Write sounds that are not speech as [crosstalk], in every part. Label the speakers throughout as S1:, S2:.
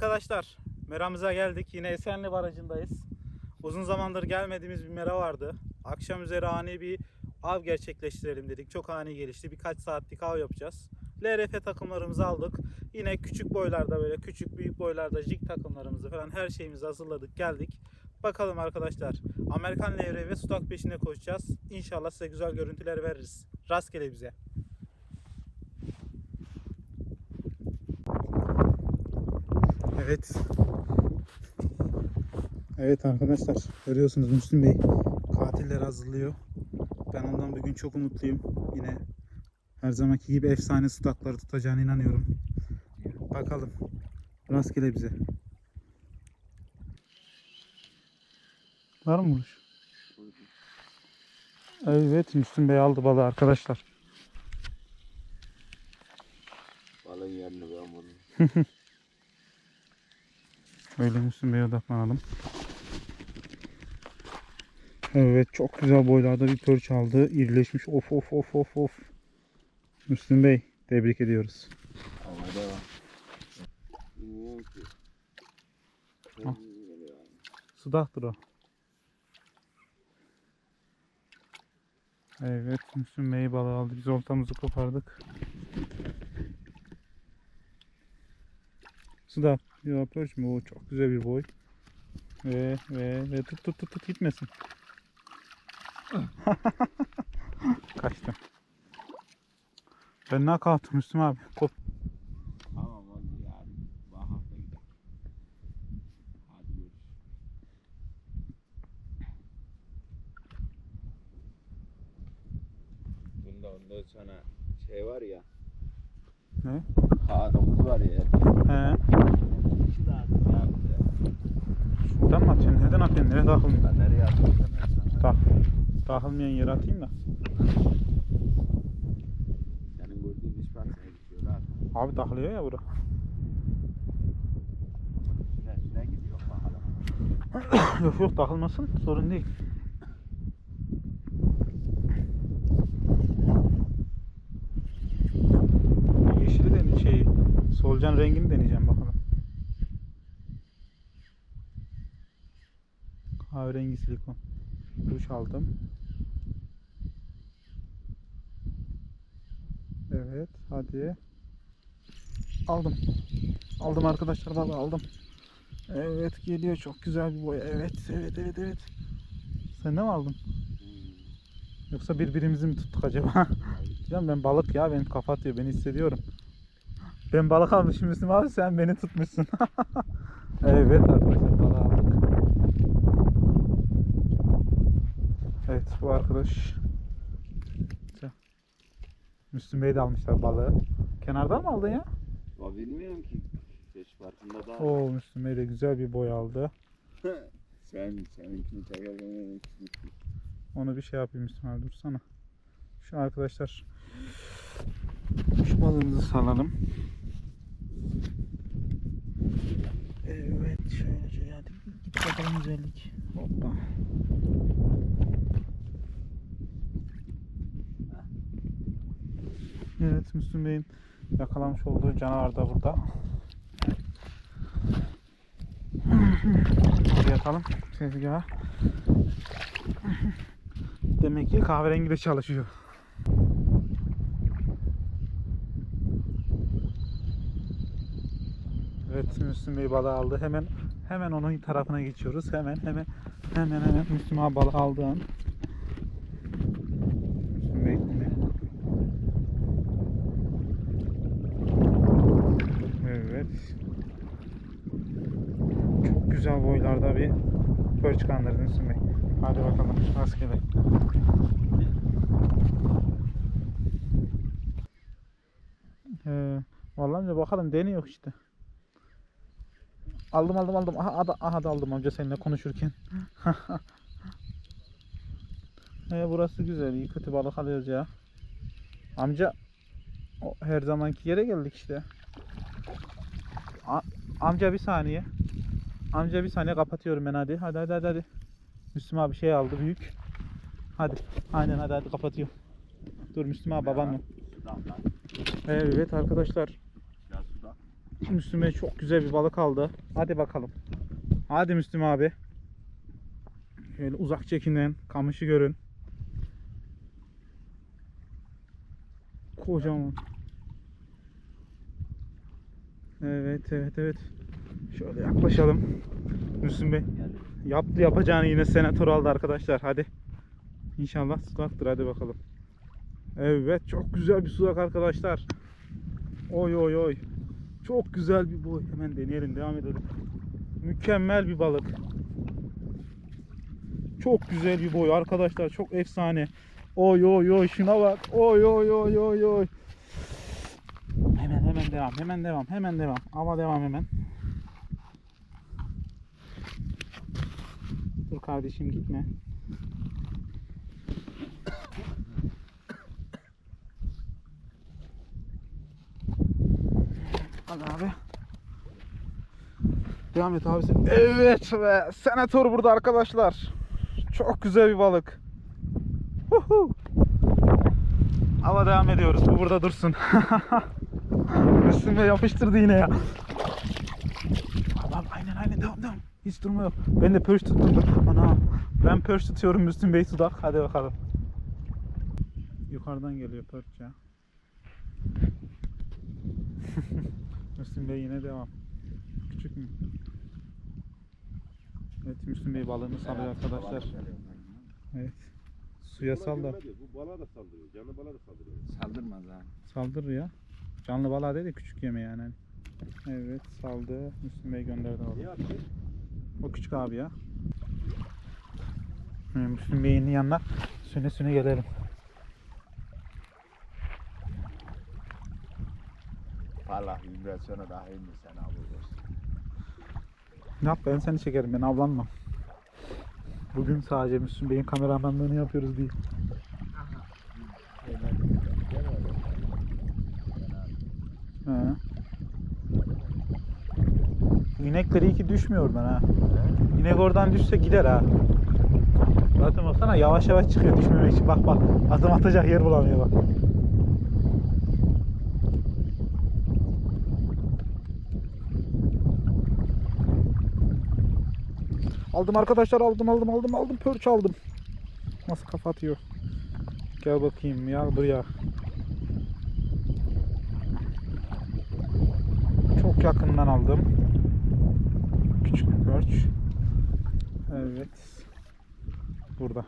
S1: arkadaşlar. Meramıza geldik. Yine Esenli Barajı'ndayız. Uzun zamandır gelmediğimiz bir mera vardı. Akşam üzeri ani bir av gerçekleştirelim dedik. Çok ani gelişti. Birkaç saatlik av yapacağız. LRF takımlarımızı aldık. Yine küçük boylarda böyle küçük büyük boylarda jig takımlarımızı falan her şeyimizi hazırladık geldik. Bakalım arkadaşlar. Amerikan LRF ve Sudak peşinde koşacağız. İnşallah size güzel görüntüler veririz. Rastgele bize. Evet. Evet arkadaşlar görüyorsunuz Müslüm Bey katiller hazırlıyor. Ben ondan bugün çok umutluyum. Yine her zamanki gibi efsane stakları tutacağına inanıyorum. Bakalım. Rastgele bize. Var mı vuruş? Evet Müslüm Bey aldı balığı arkadaşlar.
S2: Balın yerini ben vurdum. [laughs]
S1: Öyle Müslüm Bey'e odaklanalım. Evet çok güzel boylarda bir pörç aldı. İrileşmiş. Of of of of of. Müslüm Bey tebrik ediyoruz.
S2: Ama devam. Bilmiyorum ki.
S1: Ha.
S2: Kendisi geliyor yani.
S1: Sudaktır o. Evet Müslüm Bey balığı aldı. Biz oltamızı kopardık. Sudak. Ya pörç mü o? Çok güzel bir boy. Ve ve ve tut tut tut tut gitmesin. [laughs] Kaçtı. Ben ne kalktım Müslüm abi. Kop.
S2: Tamam gidelim. Hadi görüşürüz. Bunda ondan sonra şey var ya.
S1: Ne?
S2: Kanımız var ya.
S1: He. Şuradan mı atıyorsun? Neden atıyorsun? Nereye takılmıyor?
S2: Ben nereye atayım sana?
S1: Tak. Takılmayan yere atayım da.
S2: Senin gördüğün iş parçaya gidiyor lan.
S1: Abi takılıyor ya bura. [coughs] Yok yok takılmasın. Sorun değil. Yeşili de şey solucan rengini deneyeceğim bakalım. Kahverengi silikon. Duş aldım. Evet hadi. Aldım. Aldım arkadaşlar vallahi aldım. Evet geliyor çok güzel bir boy. Evet evet evet evet. Sen ne mi aldın? Yoksa birbirimizi mi tuttuk acaba? Canım ben balık ya benim kafa atıyor ben hissediyorum. Ben balık almışım Müslüm abi sen beni tutmuşsun. [laughs] evet arkadaşlar balığı aldık. Evet bu arkadaş. Müslüm Bey de almışlar balığı. Kenardan mı aldın ya?
S2: Ya bilmiyorum ki. Beş farkında da.
S1: Oo Müslüm Bey de güzel bir boy aldı. [laughs]
S2: Sen seninkini tekrar benimkini.
S1: Onu bir şey yapayım Müslüm abi dursana. Şu arkadaşlar şu balığımızı salalım. Evet şöyle hadi git bakalım güzellik. Hoppa. Evet Müslüm Bey'in yakalamış olduğu canavar da burada. Buraya atalım tezgaha. Demek ki kahverengi de çalışıyor. Evet Müslüm Bey balığı aldı. Hemen hemen onun tarafına geçiyoruz. Hemen hemen hemen hemen Müslüm abi balığı aldığı an. Müslüm Bey. Evet. Çok güzel boylarda bir pörç kandırdı Müslüm Bey. Hadi bakalım rastgele. Ee, vallahi bakalım deniyor işte. Aldım aldım aldım. Aha, da- aha da aldım amca seninle konuşurken. [laughs] ee, burası güzel. iyi kötü balık alıyoruz ya. Amca o, her zamanki yere geldik işte. A- amca bir saniye. Amca bir saniye kapatıyorum ben hadi. Hadi hadi hadi. hadi. Müslüm abi şey aldı büyük. Hadi. Aynen hadi hadi kapatıyorum. Dur Müslüm abi babam mı? Evet arkadaşlar
S2: Ya sudan.
S1: Müslüm Bey çok güzel bir balık aldı. Hadi bakalım. Hadi Müslüm abi. Şöyle uzak çekinin. Kamışı görün. Kocaman. Evet evet evet. Şöyle yaklaşalım. Müslüm Bey. Yaptı yapacağını yine senatör aldı arkadaşlar. Hadi. İnşallah sudaktır. Hadi bakalım. Evet çok güzel bir sudak arkadaşlar. Oy oy oy. Çok güzel bir boy. Hemen deneyelim devam edelim. Mükemmel bir balık. Çok güzel bir boy arkadaşlar. Çok efsane. Oy oy oy şuna bak. Oy oy oy oy oy. Hemen hemen devam. Hemen devam. Hemen devam. Ama devam hemen. Dur kardeşim gitme. Hadi abi. Devam et abi sen. Evet be. Senatör burada arkadaşlar. Çok güzel bir balık. Huhu. Ama devam ediyoruz. Bu burada dursun. [laughs] Üstüme yapıştırdı yine ya. Tamam aynen aynen devam devam. Hiç durma yok. Ben de pörç tuttum. Ana. Ben pörç tutuyorum Müslüm Bey sudak. Hadi bakalım. Yukarıdan geliyor pörç ya. Müslüm Bey yine devam. Küçük mü? Evet Müslüm Bey balığını salıyor arkadaşlar. Evet. Suya sal da
S3: Bu bala da saldırıyor. Canlı bala da saldırıyor.
S2: Saldırmaz ha.
S1: saldır ya. Canlı balığa değil de küçük yeme yani. Evet saldı. Müslüm Bey gönderdi balığı.
S3: Niye attı?
S1: O küçük abi ya. Müslüm Bey'in yanına süne süne gelelim.
S2: Valla vibrasyonu daha iyi mi sen abi?
S1: Ne yap ben seni çekerim ben avlanmam. Bugün sadece Müslüm Bey'in kameramanlığını yapıyoruz değil. He. İnekleri iyi ki düşmüyor ben ha. İnek oradan düşse gider ha. Zaten baksana yavaş yavaş çıkıyor düşmemek için. Bak bak adım atacak yer bulamıyor bak. Aldım arkadaşlar aldım aldım aldım aldım pörç aldım. Nasıl kafa atıyor? Gel bakayım ya buraya. Çok yakından aldım. Küçük pörç. Evet. Burada.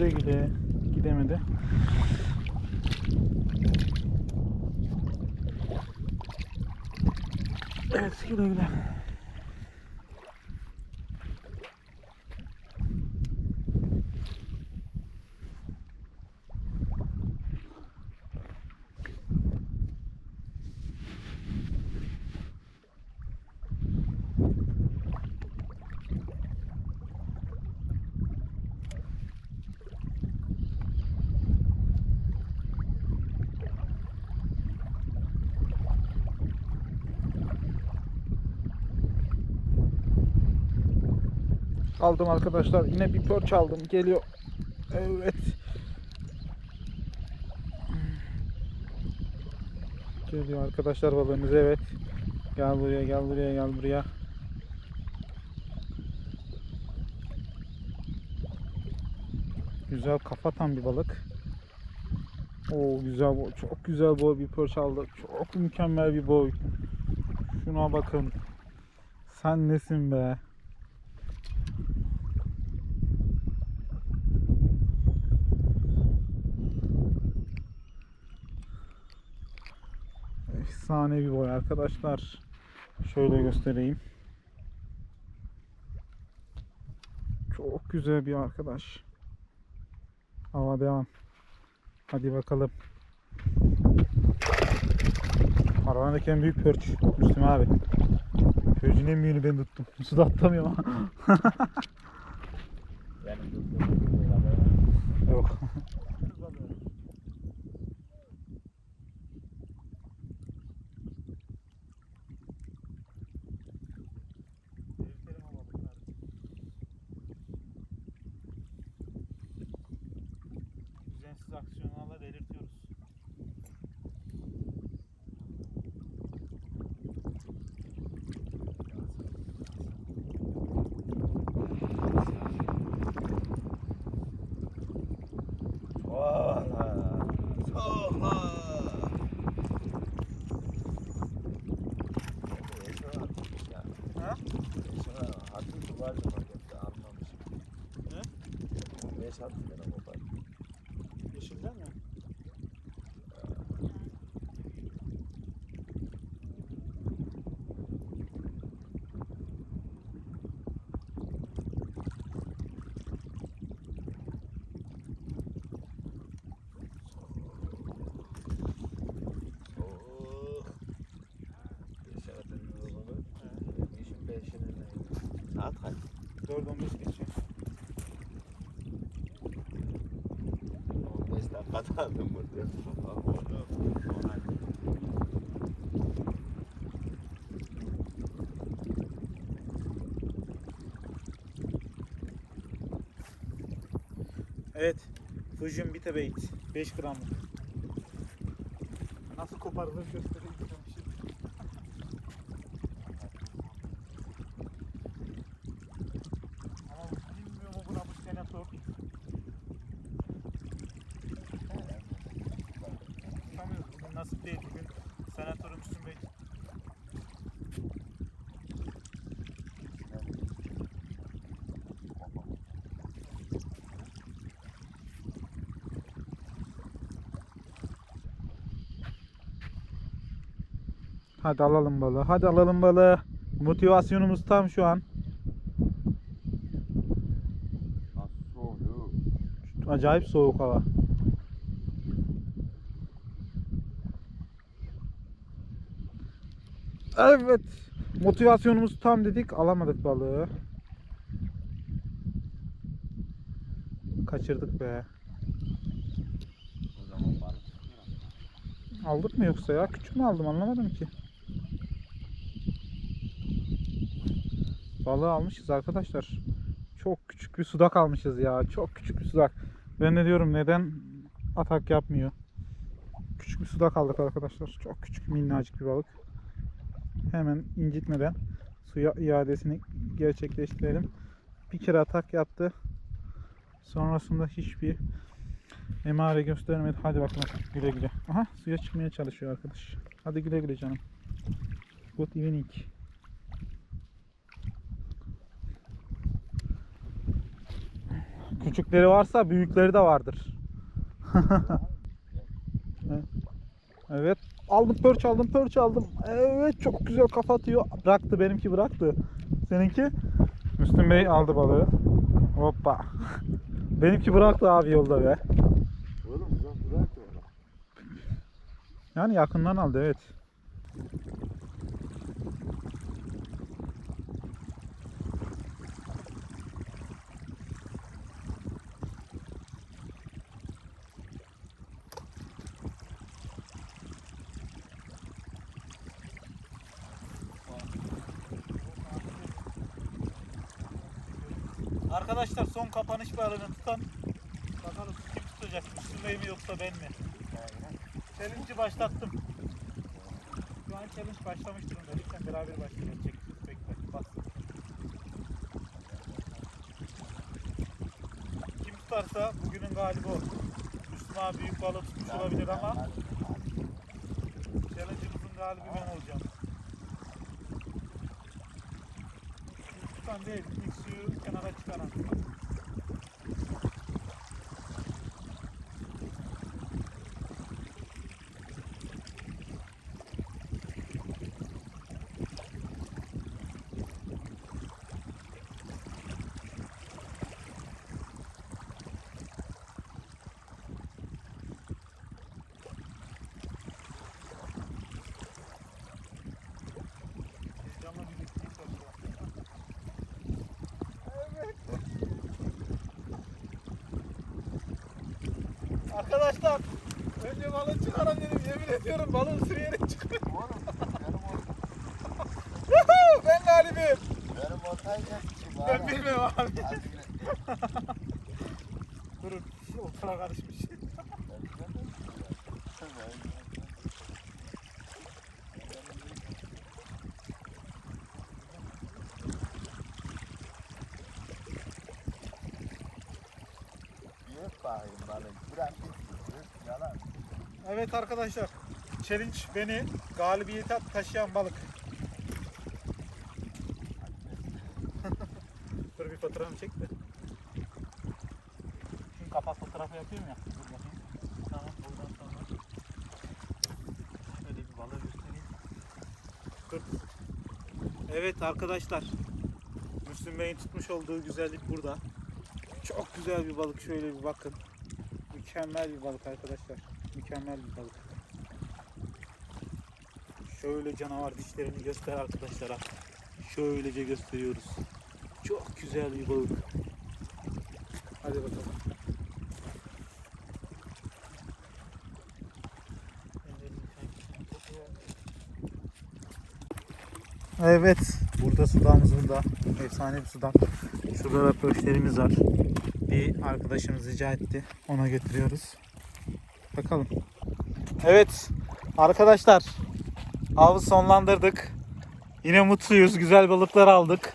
S1: Güle güle gidemedi. Evet güle güle. Aldım arkadaşlar. Yine bir pörç aldım. Geliyor. Evet. Geliyor arkadaşlar balığımız. Evet. Gel buraya, gel buraya, gel buraya. Güzel kafatan bir balık. Oo güzel boy. Çok güzel boy bir pörç aldı. Çok mükemmel bir boy. Şuna bakın. Sen nesin be? Efsane bir boy arkadaşlar. Şöyle göstereyim. Çok güzel bir arkadaş. Hava devam. Hadi bakalım. Arabanındaki en büyük pörç. Müslüm abi. Pörçün en büyüğünü ben tuttum. Suda atlamıyorum ama. [laughs]
S2: Benim tuttuğum
S1: Yok. Gereksiz aksiyonlarla delirtiyoruz. Ha?
S2: Hafif var mı? Almamışım.
S1: Ne?
S2: 15 hafif lira kopar.
S1: Yeşilden mi?
S2: Soğuk. Yaşaratın yolunu. Peşine. Saat kaç?
S1: 4-15 geçiyor.
S2: 15 dakika kaldım burada.
S1: Evet. Fujian Bitabait. 5 gramlık. Nasıl koparılır göstereyim size şimdi. Ama bilmiyorum o buna bu senatör. Tutamıyoruz. Bugün nasip değil. Bugün senatörü Müslüm Bey. Hadi alalım balığı. Hadi alalım balığı. Motivasyonumuz tam şu an. Acayip soğuk hava. Evet. Motivasyonumuz tam dedik. Alamadık balığı. Kaçırdık be. Aldık mı yoksa ya? Küçük mü aldım anlamadım ki. Balığı almışız arkadaşlar. Çok küçük bir sudak almışız ya. Çok küçük bir sudak. Ben de diyorum neden atak yapmıyor. Küçük bir sudak aldık arkadaşlar. Çok küçük minnacık bir balık. Hemen incitmeden suya iadesini gerçekleştirelim. Bir kere atak yaptı. Sonrasında hiçbir emare göstermedi. Hadi bakalım güle güle. Aha suya çıkmaya çalışıyor arkadaş. Hadi güle güle canım. Good evening. Küçükleri varsa büyükleri de vardır. [laughs] Evet. Aldım perch aldım perch aldım. Evet çok güzel kafa atıyor. Bıraktı benimki bıraktı. Seninki? Müslüm Bey aldı balığı. Hoppa. [laughs] benimki bıraktı abi yolda be.
S3: Oğlum uzak bırak da ona.
S1: Yani yakından aldı evet. Arkadaşlar son kapanış balığını tutan bakalım kim tutacak Müslüm Bey mi yoksa ben mi? Challenge'ı başlattım. Şu an challenge başlamış durumda. Lütfen beraber başlayacağız. Çek, tut, bekle, bas. Kim tutarsa bugünün galibi o. Müslüm abi büyük balık tutmuş olabilir ama challenge'ımızın galibi ben olacağım. っで、1周しか流れてたら。Arkadaşlar önce balığı çıkarın dedim yemin ediyorum balığı ısırıyarak çıkıyor. Yuhuu, ben galibim.
S2: Benim ortaya geçmişim
S1: Ben bilmiyorum abi. Durun ultra karışmış.
S3: Yep bakayım balık.
S1: Evet arkadaşlar. Challenge beni galibiyete taşıyan balık. [laughs] Dur bir fotoğrafını çek de. Şimdi kapak fotoğrafı yapayım ya. Dur bakayım. Tamam buradan sonra. Şöyle bir balığı göstereyim. Dur. Evet arkadaşlar. Müslüm Bey'in tutmuş olduğu güzellik burada. Çok güzel bir balık. Şöyle bir bakın. Mükemmel bir balık arkadaşlar. Mükemmel bir balık. Şöyle canavar dişlerini göster arkadaşlara. Şöylece gösteriyoruz. Çok güzel bir balık. Hadi bakalım. Evet. Burada sudağımız burada. Efsane bir sudak. Şurada da pöşlerimiz var. Bir arkadaşımız rica etti. Ona götürüyoruz. Bakalım. Evet. Arkadaşlar. Avı sonlandırdık. Yine mutluyuz. Güzel balıklar aldık.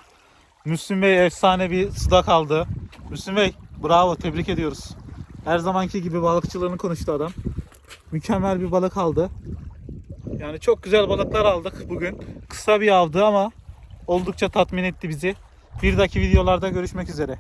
S1: Müslüm Bey efsane bir sudak aldı. Müslüm Bey bravo tebrik ediyoruz. Her zamanki gibi balıkçılığını konuştu adam. Mükemmel bir balık aldı. Yani çok güzel balıklar aldık bugün. Kısa bir avdı ama oldukça tatmin etti bizi. Bir dahaki videolarda görüşmek üzere.